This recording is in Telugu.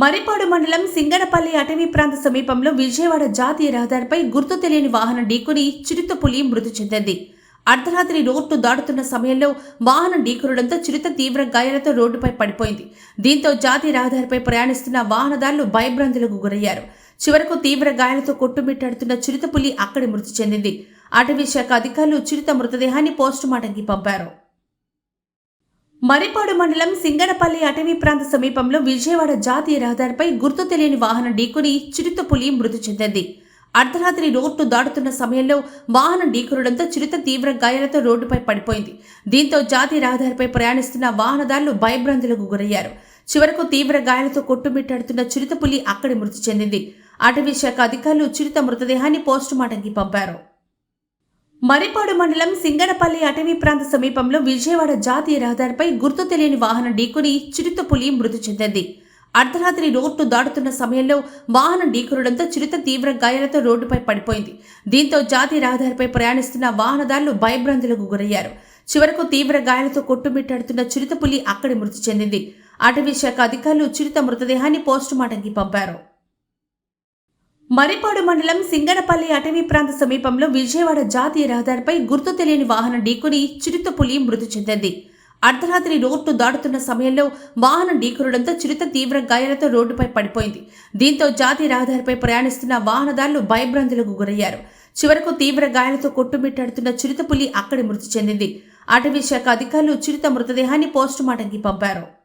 మరిపాడు మండలం సింగనపల్లి అటవీ ప్రాంత సమీపంలో విజయవాడ జాతీయ రహదారిపై గుర్తు తెలియని వాహనం ఢీకొని చిరుతపులి మృతి చెందింది. అర్ధరాత్రి రోడ్డు దాటుతున్న సమయంలో వాహనం ఢీకొనడంతో చిరుత తీవ్ర గాయాలతో రోడ్డుపై పడిపోయింది. దీంతో జాతీయ రహదారిపై ప్రయాణిస్తున్న వాహనదారులు భయభ్రాంతులకు గురయ్యారు. చివరకు తీవ్ర గాయాలతో కొట్టుమిట్టాడుతున్న చిరుతపులి అక్కడి మృతి చెందింది. అటవీ శాఖ అధికారులు చిరుత మృతదేహాన్ని పోస్టుమార్టంకి పంపారు. మరిపాడు మండలం సింగనపల్లి అటవీ ప్రాంత సమీపంలో విజయవాడ జాతీయ రహదారిపై గుర్తు తెలియని వాహనం ఢీకొని చిరుతపులి మృతి చెందింది. అర్ధరాత్రి రోడ్డు దాటుతున్న సమయంలో వాహనం ఢీకొనడంతో చిరుత తీవ్ర గాయాలతో రోడ్డుపై పడిపోయింది. దీంతో జాతీయ రహదారిపై ప్రయాణిస్తున్న వాహనదారులు భయభ్రాంతులకు గురయ్యారు. చివరకు తీవ్ర గాయాలతో కొట్టుమిట్టాడుతున్న చిరుతపులి అక్కడి మృతి చెందింది. అటవీ శాఖ అధికారులు చిరుత మృతదేహాన్ని పోస్టుమార్టంకి పంపారు. మరిపాడు మండలం సింగనపల్లి అటవీ ప్రాంత సమీపంలో విజయవాడ జాతీయ రహదారిపై గుర్తు తెలియని వాహనం ఢీకొని చిరుతపులి మృతి చెందింది. అర్ధరాత్రి రోడ్డు దాటుతున్న సమయంలో వాహనం ఢీకొనడంతో చిరుత తీవ్ర గాయాలతో రోడ్డుపై పడిపోయింది. దీంతో జాతీయ రహదారిపై ప్రయాణిస్తున్న వాహనదారులు భయభ్రాంతులకు గురయ్యారు. చివరకు తీవ్ర గాయాలతో కొట్టుమిట్టాడుతున్న చిరుతపులి అక్కడి మృతి చెందింది. అటవీ శాఖ అధికారులు చిరుత మృతదేహాన్ని పోస్టుమార్టంకి పంపారు. మరిపాడు మండలం సింగనపల్లి అటవీ ప్రాంత సమీపంలో విజయవాడ జాతీయ రహదారిపై గుర్తు తెలియని వాహనం ఢీకొని చిరుతపులి మృతి చెందింది. అర్ధరాత్రి రోడ్డు దాటుతున్న సమయంలో వాహనం ఢీకొనడంతో చిరుత తీవ్ర గాయాలతో రోడ్డుపై పడిపోయింది. దీంతో జాతీయ రహదారిపై ప్రయాణిస్తున్న వాహనదారులు భయభ్రాంతులకు గురయ్యారు. చివరకు తీవ్ర గాయాలతో కొట్టుమిట్టాడుతున్న చిరుతపులి అక్కడి మృతి చెందింది. అటవీ శాఖ అధికారులు చిరుత మృతదేహాన్ని పోస్టుమార్టంకి పంపారు.